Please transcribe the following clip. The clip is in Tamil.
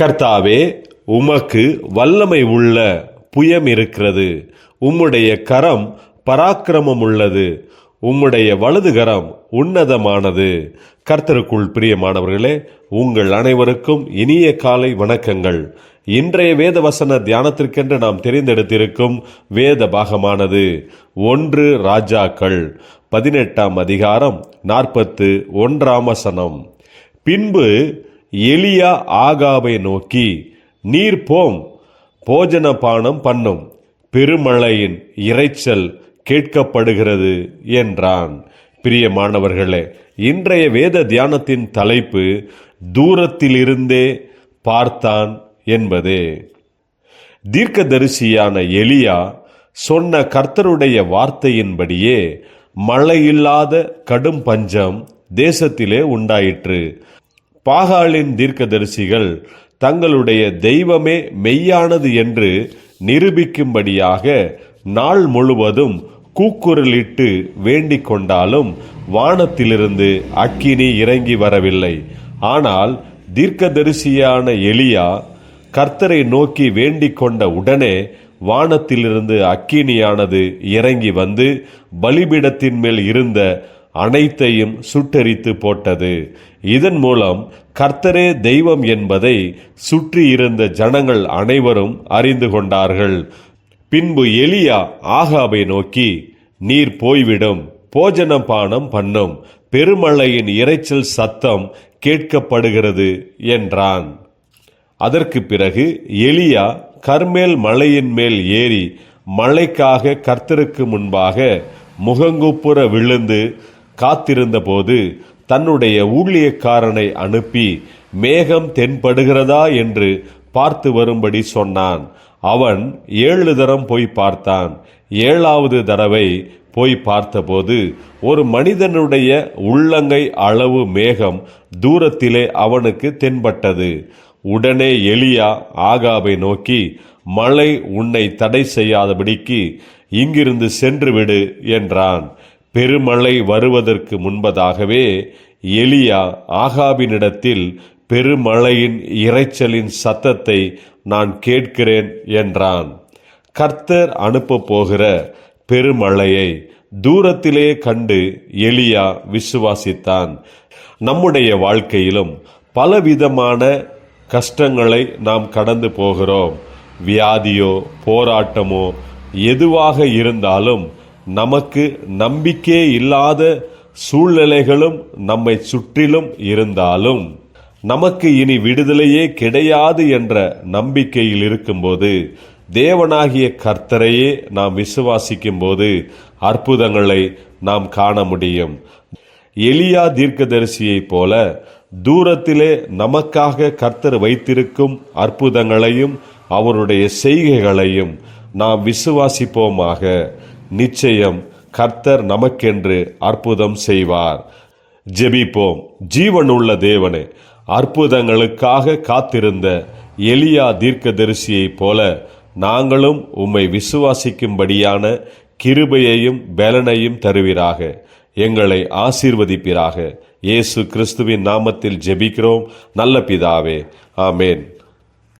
கர்த்தாவே உமக்கு வல்லமை உள்ள புயம் இருக்கிறது. உம்முடைய கரம் பராக்கிரமம் உள்ளது. உம்முடைய வலது கரம் உன்னதமானது. கர்த்தருக்குள் பிரியமானவர்களே உங்கள் அனைவருக்கும் இனிய காலை வணக்கங்கள். இன்றைய வேத வசன தியானத்திற்கென்று நாம் தெரிந்தெடுத்திருக்கும் வேத பாகமானது ஒன்று ராஜாக்கள் பதினெட்டாம் அதிகாரம் நாற்பத்து ஒன்றாம் வசனம். பின்பு எலியா ஆகாவை நோக்கி நீர் போம் போஜன பானம் பண்ணும். பெருமழையின் இரைச்சல் கேட்கப்படுகிறது என்றான். பிரியமானவர்களே இன்றைய வேத தியானத்தின் தலைப்பு தூரத்திலிருந்தே பார்த்தான் என்பதே. தீர்க்கதரிசியான எலியா சொன்ன கர்த்தருடைய வார்த்தையின்படியே மழையில்லாத கடும் பஞ்சம் தேசத்திலே உண்டாயிற்று. பாகாலின் தீர்க்கதரிசிகள் தங்களுடைய தெய்வமே மெய்யானது என்று நிரூபிக்கும்படியாக நாள் முழுவதும் கூக்குரலிட்டு வேண்டிக் கொண்டாலும் வானத்திலிருந்து அக்கினி இறங்கி வரவில்லை. ஆனால் தீர்க்கதரிசியான எலியா கர்த்தரை நோக்கி வேண்டிக் கொண்ட உடனே வானத்திலிருந்து அக்கினியானது இறங்கி வந்து பலிபீடத்தின் மேல் இருந்த அனைத்தையும் சுட்டெரித்து போட்டது. இதன் மூலம் கர்த்தரே தெய்வம் என்பதை சுற்றி இருந்த ஜனங்கள் அனைவரும் அறிந்து கொண்டார்கள். பின்பு எலியா ஆகாபை நோக்கி நீர் போய்விடும் போஜன பானம் பண்ணும் பெருமழையின் இரைச்சல் சத்தம் கேட்கப்படுகிறது என்றான். அதற்கு பிறகு எலியா கர்மேல் மலையின் மேல் ஏறி மழைக்காக கர்த்தருக்கு முன்பாக முகங்குப்புற விழுந்து காத்திருந்தபோது தன்னுடைய ஊழியக்காரனை அனுப்பி மேகம் தென்படுகிறதா? என்று பார்த்து வரும்படி சொன்னான். அவன் ஏழு தரம் போய் பார்த்தான். ஏழாவது தடவை போய் பார்த்தபோது ஒரு மனிதனுடைய உள்ளங்கை அளவு மேகம் தூரத்திலே அவனுக்கு தென்பட்டது. உடனே எலியா ஆகாவை நோக்கி மழை உன்னை தடை செய்யாதபடிக்கு இங்கிருந்து சென்று விடு என்றான். பெருமழை வருவதற்கு முன்பதாகவே எலியா ஆகாபினிடத்தில் பெருமழையின் இரைச்சலின் சத்தத்தை நான் கேட்கிறேன் என்றான். கர்த்தர் அனுப்பப் போகிற பெருமழையை தூரத்திலே கண்டு எலியா விசுவாசித்தான். நம்முடைய வாழ்க்கையிலும் பலவிதமான கஷ்டங்களை நாம் கடந்து போகிறோம். வியாதியோ போராட்டமோ எதுவாக இருந்தாலும் நமக்கு நம்பிக்கை இல்லாத சூழ்நிலைகளும் நம்மை சுற்றிலும் இருந்தாலும் நமக்கு இனி விடுதலையே கிடையாது என்ற நம்பிக்கையில் இருக்கும்போது தேவனாகிய கர்த்தரையே நாம் விசுவாசிக்கும் போது அற்புதங்களை நாம் காண முடியும். எளியா தீர்க்கதரிசியைப் போல தூரத்திலே நமக்காக கர்த்தர் வைத்திருக்கும் அற்புதங்களையும் அவருடைய செய்கைகளையும் நாம் விசுவாசிப்போமாக. நிச்சயம் கர்த்தர் நமக்கென்று அற்புதம் செய்வார். ஜெபிப்போம். ஜீவனுள்ள தேவனே அற்புதங்களுக்காக காத்திருந்த எலியா தீர்க்கதரிசியைப் போல நாங்களும் உம்மை விசுவாசிக்கும்படியான கிருபையையும் பலனையும் தருவீராக. எங்களை ஆசீர்வதிப்பீராக. இயேசு கிறிஸ்துவின் நாமத்தில் ஜெபிக்கிறோம். நல்ல பிதாவே. ஆமேன்.